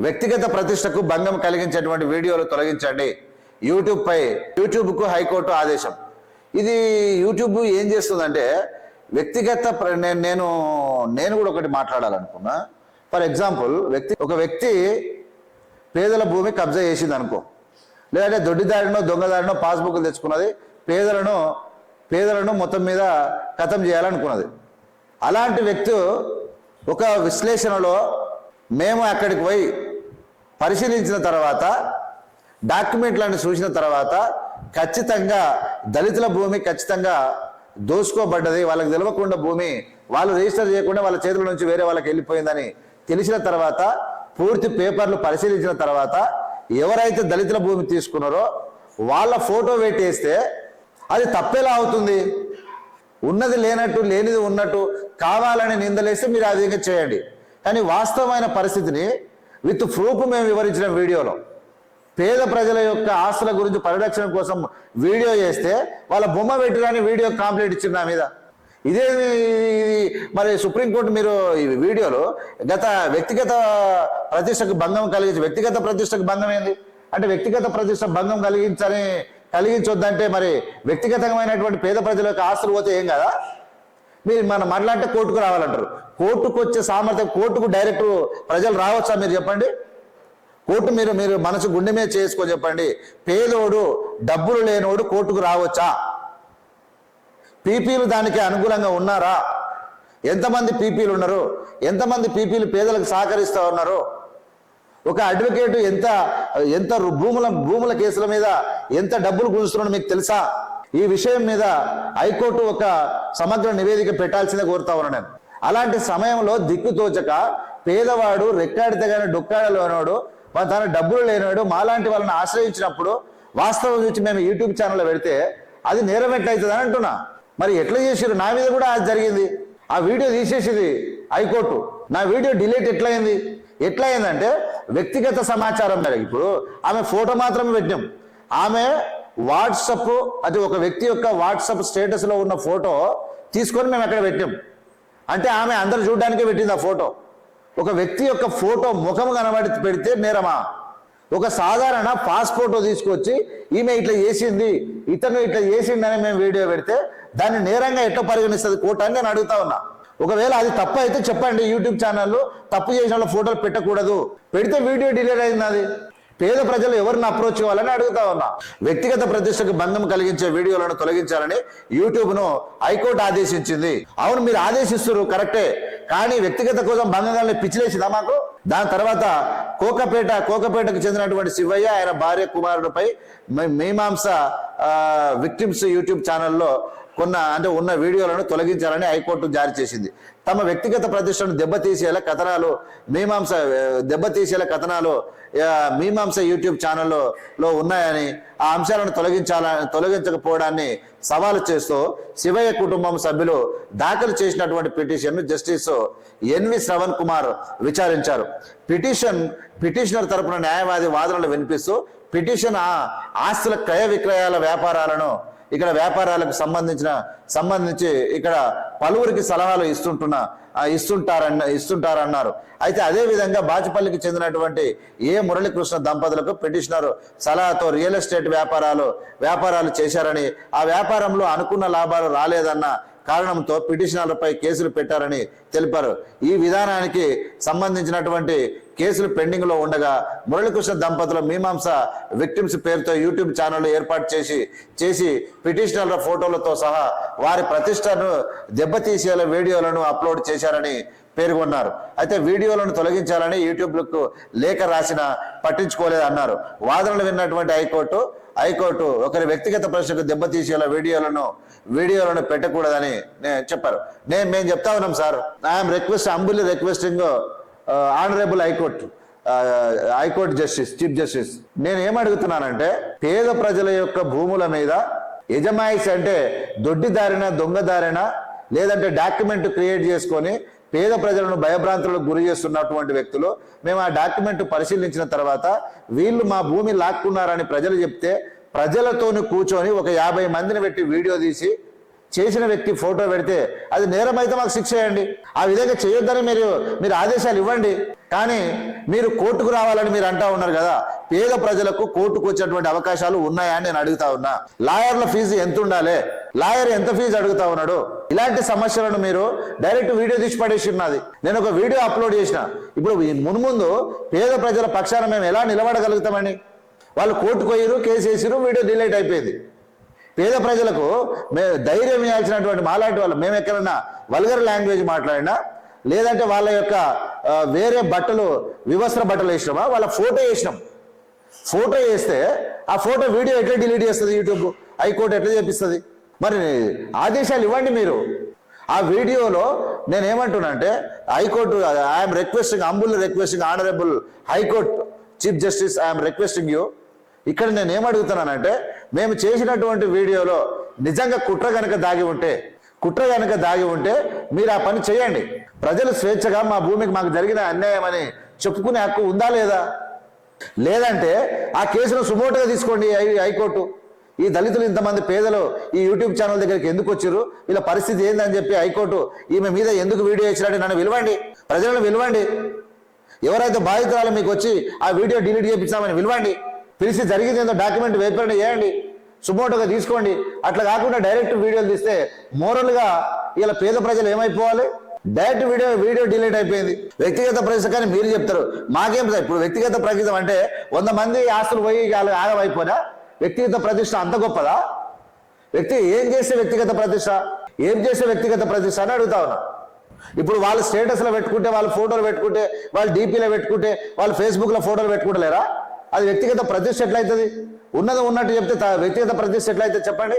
వ్యక్తిగత ప్రతిష్టకు భంగం కలిగించేటువంటి వీడియోలు తొలగించండి. యూట్యూబ్ పై యూట్యూబ్కు హైకోర్టు ఆదేశం. ఇది యూట్యూబ్ ఏం చేస్తుందంటే వ్యక్తిగత ప్ర- నేను నేను నేను కూడా ఒకటి మాట్లాడాలనుకున్నా. ఫర్ ఎగ్జాంపుల్ వ్యక్తి ఒక వ్యక్తి పేదల భూమి కబ్జా చేసింది అనుకో లేదంటే దొడ్డిదారినో దొంగదారినో పాస్బుక్లు తెచ్చుకున్నది పేదలను పేదలను మొత్తం మీద కథం చేయాలనుకున్నది. అలాంటి వ్యక్తి ఒక విశ్లేషణలో మేము అక్కడికి పోయి పరిశీలించిన తర్వాత డాక్యుమెంట్లను చూసిన తర్వాత ఖచ్చితంగా దళితుల భూమి ఖచ్చితంగా దోసుకోబడ్డది. వాళ్ళకి తెలియకుండా భూమి వాళ్ళు రిజిస్టర్ చేయకుండా వాళ్ళ చేతుల నుంచి వేరే వాళ్ళకి వెళ్ళిపోయిందని తెలిసిన తర్వాత పూర్తి పేపర్లు పరిశీలించిన తర్వాత ఎవరైతే దళితుల భూమి తీసుకున్నారో వాళ్ళ ఫోటో పెట్టేస్తే అది తప్పేలా అవుతుంది. ఉన్నది లేనట్టు లేనిది ఉన్నట్టు కావాలని నిందలేస్తే మీరు అది ఇంకా చేయండి. కానీ వాస్తవమైన పరిస్థితిని విత్ ప్రూఫ్ మేము వివరించిన వీడియోలో. పేద ప్రజల యొక్క ఆస్తుల గురించి పరిరక్షణ కోసం వీడియో చేస్తే వాళ్ళ బొమ్మ పెట్టిరాని వీడియో కాంప్లీట్ ఇచ్చింది నా మీద. ఇదే మరి సుప్రీంకోర్టు మీరు ఈ వీడియోలో గత వ్యక్తిగత ప్రతిష్టకు భంగం కలిగించి వ్యక్తిగత ప్రతిష్టకు భంగం ఏంది? అంటే వ్యక్తిగత ప్రతిష్ట భంగం కలిగించని కలిగించొద్దంటే మరి వ్యక్తిగతమైనటువంటి పేద ప్రజల యొక్క ఆస్తులు పోతే ఏం కదా? మీరు మనం మాట్లాడితే కోర్టుకు రావాలంటారు. కోర్టుకు వచ్చే సామర్థ్యం కోర్టుకు డైరెక్ట్ ప్రజలు రావచ్చా మీరు చెప్పండి? కోర్టు మీరు మీరు మనసు గుండె మీద చేసుకో చెప్పండి. పేదోడు డబ్బులు లేనోడు కోర్టుకు రావచ్చా? పీపీలు దానికి అనుకూలంగా ఉన్నారా? ఎంతమంది పీపీలు ఉన్నారు? ఎంతమంది పీపీలు పేదలకు సహకరిస్తూ ఉన్నారు? ఒక అడ్వకేటు ఎంత ఎంత భూముల భూముల కేసుల మీద ఎంత డబ్బులు గుంజుతున్నాడో మీకు తెలుసా? ఈ విషయం మీద హైకోర్టు ఒక సమగ్ర నివేదిక పెట్టాల్సిందే కోరుతా ఉన్నాను నేను. అలాంటి సమయంలో దిక్కు తోచక పేదవాడు రెక్కాడితే కానీ డొక్కాడలేనోడు తన డబ్బులు లేనివాడు మాలాంటి వాళ్ళని ఆశ్రయించినప్పుడు వాస్తవం చూసి మేము యూట్యూబ్ ఛానల్లో పెడితే అది నేరం ఎట్లయితుంది అని అంటున్నా. మరి ఎట్లా చేసారు నా మీద కూడా అది జరిగింది. ఆ వీడియో తీసేసింది హైకోర్టు. నా వీడియో డిలీట్ ఎట్లయింది? ఎట్లయిందంటే వ్యక్తిగత సమాచారం మేరకు. ఇప్పుడు ఆమె ఫోటో మాత్రమే పెట్టినాం. ఆమె వాట్సప్ అది ఒక వ్యక్తి యొక్క వాట్సప్ స్టేటస్లో ఉన్న ఫోటో తీసుకొని మేము అక్కడ పెట్టాం. అంటే ఆమె అందరు చూడడానికే పెట్టింది ఆ ఫోటో. ఒక వ్యక్తి యొక్క ఫోటో ముఖం కనబడి పెడితే నేరమా? ఒక సాధారణ పాస్ ఫోటో తీసుకొచ్చి ఈమె ఇట్లా చేసింది ఇతను ఇట్లా చేసిండని మేము వీడియో పెడితే దాన్ని నేరంగా ఎట్లా పరిగణిస్తుంది కోర్టు అని నేను అడుగుతా ఉన్నా. ఒకవేళ అది తప్పు అయితే చెప్పండి యూట్యూబ్ ఛానల్లో తప్పు చేసిన వాళ్ళ ఫోటోలు పెట్టకూడదు. పెడితే వీడియో డిలీట్ అయింది అది పేద ప్రజలు ఎవరిని అప్రోచ్ అవ్వాలని అడుగుతా ఉన్నా. వ్యక్తిగత ప్రతిష్టకు భంగం కలిగించే వీడియోలను తొలగించాలని యూట్యూబ్ను హైకోర్టు ఆదేశించింది. అవును మీరు ఆదేశిస్తున్నారు కరెక్టే. కానీ వ్యక్తిగత కోసం భంగం పిచ్చిలేసిందా మాకు? దాని తర్వాత కోకపేట కోకపేటకు చెందినటువంటి శివయ్య ఆయన భార్య కుమారుడిపై మీమాంస విక్టిమ్స్ యూట్యూబ్ ఛానల్లో కొన్న అంటే ఉన్న వీడియోలను తొలగించాలని హైకోర్టు జారీ చేసింది. తమ వ్యక్తిగత ప్రతిష్టను దెబ్బతీసేలా కథనాలు మీమాంస దెబ్బతీసేలా కథనాలు మీమాంస యూట్యూబ్ ఛానల్లో లో ఉన్నాయని ఆ అంశాలను తొలగించాల తొలగించకపోవడాన్ని సవాలు చేస్తూ శివయ్య కుటుంబం సభ్యులు దాఖలు చేసినటువంటి పిటిషన్ను జస్టిస్ ఎన్వి శ్రవణ్ కుమార్ విచారించారు. పిటిషన్ పిటిషనర్ తరపున న్యాయవాది వాదనలు వినిపిస్తూ పిటిషన్ ఆ ఆస్తుల క్రయ విక్రయాల వ్యాపారాలను ఇక్కడ వ్యాపారాలకు సంబంధించిన సంబంధించి ఇక్కడ పలువురికి సలహాలు ఇస్తుంటున్న ఇస్తుంటారన్న ఇస్తుంటారన్నారు. అయితే అదే విధంగా బాచుపల్లికి చెందినటువంటి ఏ మురళీకృష్ణ దంపతులకు పిటిషనర్ సలహాతో రియల్ ఎస్టేట్ వ్యాపారాలు వ్యాపారాలు చేశారని ఆ వ్యాపారంలో అనుకున్న లాభాలు రాలేదన్న కారణంతో పిటిషనర్లపై కేసులు పెట్టారని తెలిపారు. ఈ విధానానికి సంబంధించినటువంటి కేసులు పెండింగ్లో ఉండగా మురళీకృష్ణ దంపతుల మీమాంస విక్టిమ్స్ పేరుతో యూట్యూబ్ ఛానల్ ఏర్పాటు చేసి చేసి పిటిషనర్ల ఫోటోలతో సహా వారి ప్రతిష్టను దెబ్బతీసేల వీడియోలను అప్లోడ్ చేశారని పేర్కొన్నారు. అయితే వీడియోలను తొలగించాలని యూట్యూబ్లకు లేఖ రాసిన పట్టించుకోలేదన్నారు. వాదనలు విన్నటువంటి హైకోర్టు హైకోర్టు ఒకరి వ్యక్తిగత ప్రశ్నకు దెబ్బతీసేలా వీడియోలను వీడియోలను పెట్టకూడదని నేను చెప్పారు. నేను మేము చెప్తా ఉన్నాం sir. I'm request humbly requesting honourable high court high court justice chief justice నేను ఏమడుగుతున్నానంటే పేద ప్రజల యొక్క భూముల మీద యజమాయిషి అంటే దొడ్డిదారిన దొంగదారిన లేదంటే డాక్యుమెంట్ క్రియేట్ చేసుకొని పేద ప్రజలను భయభ్రాంతులకు గురి చేస్తున్నటువంటి వ్యక్తులు మేము ఆ డాక్యుమెంట్ పరిశీలించిన తర్వాత వీళ్ళు మా భూమి లాక్కున్నారని ప్రజలు చెప్తే ప్రజలతోని కూర్చొని ఒక యాభై మందిని పెట్టి వీడియో తీసి చేసిన వ్యక్తి ఫోటో పెడితే అది నేరం అయితే మాకు శిక్ష చేయండి ఆ విధంగా చేయొద్దని మీరు మీరు ఆదేశాలు ఇవ్వండి. కానీ మీరు కోర్టుకు రావాలని మీరు అంటా ఉన్నారు కదా పేద ప్రజలకు కోర్టుకు వచ్చేటువంటి అవకాశాలు ఉన్నాయా అని నేను అడుగుతా ఉన్నా. లాయర్ల ఫీజు ఎంత ఉండాలి? లాయర్ ఎంత ఫీజు అడుగుతా ఉన్నాడు? ఇలాంటి సమస్యలను మీరు డైరెక్ట్ వీడియో తీసి పడేసి ఉన్నది. నేను ఒక వీడియో అప్లోడ్ చేసిన. ఇప్పుడు మున్ముందు పేద ప్రజల పక్షాన మేము ఎలా నిలబడగలుగుతామని? వాళ్ళు కోర్టుకు పోయిరు కేసు వేసిరు వీడియో డిలేట్ అయిపోయింది. పేద ప్రజలకు మే ధైర్యం ఇవ్వాల్సినటువంటి మాలాంటి వాళ్ళు మేము ఎక్కడన్నా వల్గర్ లాంగ్వేజ్ మాట్లాడినా లేదంటే వాళ్ళ యొక్క వేరే బట్టలు వివస్త్ర బట్టలు వేసినామా వాళ్ళ ఫోటో వేసినాం. ఫోటో వేస్తే ఆ ఫోటో వీడియో ఎట్లా డిలీట్ చేస్తుంది యూట్యూబ్? హైకోర్టు ఎట్లా చేపిస్తుంది? మరి ఆదేశాలు ఇవ్వండి మీరు. ఆ వీడియోలో నేను అంటే high court I'm requesting humble requesting honourable high court chief justice I'm requesting you. ఇక్కడ నేను ఏమడుగుతున్నానంటే మేము చేసినటువంటి వీడియోలో నిజంగా కుట్ర కనుక దాగి ఉంటే కుట్ర కనుక దాగి ఉంటే మీరు ఆ పని చేయండి. ప్రజలు స్వేచ్ఛగా మా భూమికి మాకు జరిగిన అన్యాయం అని చెప్పుకునే హక్కు ఉందా లేదా? లేదంటే ఆ కేసును సుమోటుగా తీసుకోండి హైకోర్టు. ఈ దళితులు ఇంతమంది పేదలు ఈ యూట్యూబ్ ఛానల్ దగ్గరికి ఎందుకు వచ్చారు? వీళ్ళ పరిస్థితి ఏందని చెప్పి హైకోర్టు ఈమె మీద ఎందుకు వీడియో ఇచ్చినట్టు నన్ను విలవండి. ప్రజలను విలవండి. ఎవరైతే బాధితురాలు మీకు వచ్చి ఆ వీడియో డిలీట్ చేయించామని విలవండి. పిలిచి జరిగింది ఏందో డాక్యుమెంట్ వేపరణ చేయండి సుమోటోగా తీసుకోండి. అట్లా కాకుండా డైరెక్ట్ వీడియోలు తీస్తే మోరల్గా ఇలా పేద ప్రజలు ఏమైపోవాలి? డైరెక్ట్ వీడియో వీడియో డిలీట్ అయిపోయింది. వ్యక్తిగత ప్రశ్న కానీ మీరు చెప్తారు. మాకేం ఇప్పుడు వ్యక్తిగత ప్రతిష్ట అంటే వంద మంది ఆస్తులు పోయి వాళ్ళు ఆగమైపోయినా వ్యక్తిగత ప్రతిష్ట అంత గొప్పదా? వ్యక్తి ఏం చేసే వ్యక్తిగత ప్రతిష్ట? ఏం చేసే వ్యక్తిగత ప్రతిష్ట అని అడుగుతా ఉన్నా. ఇప్పుడు వాళ్ళు స్టేటస్లో పెట్టుకుంటే వాళ్ళు ఫోటోలు పెట్టుకుంటే వాళ్ళు డీపీలో పెట్టుకుంటే వాళ్ళు ఫేస్బుక్లో ఫోటోలు పెట్టుకుంటలేరా? అది వ్యక్తిగత ప్రతిష్ట ఎట్లయితుంది? ఉన్నది ఉన్నట్టు చెప్తే వ్యక్తిగత ప్రతిష్ట ఎట్లయితే చెప్పండి.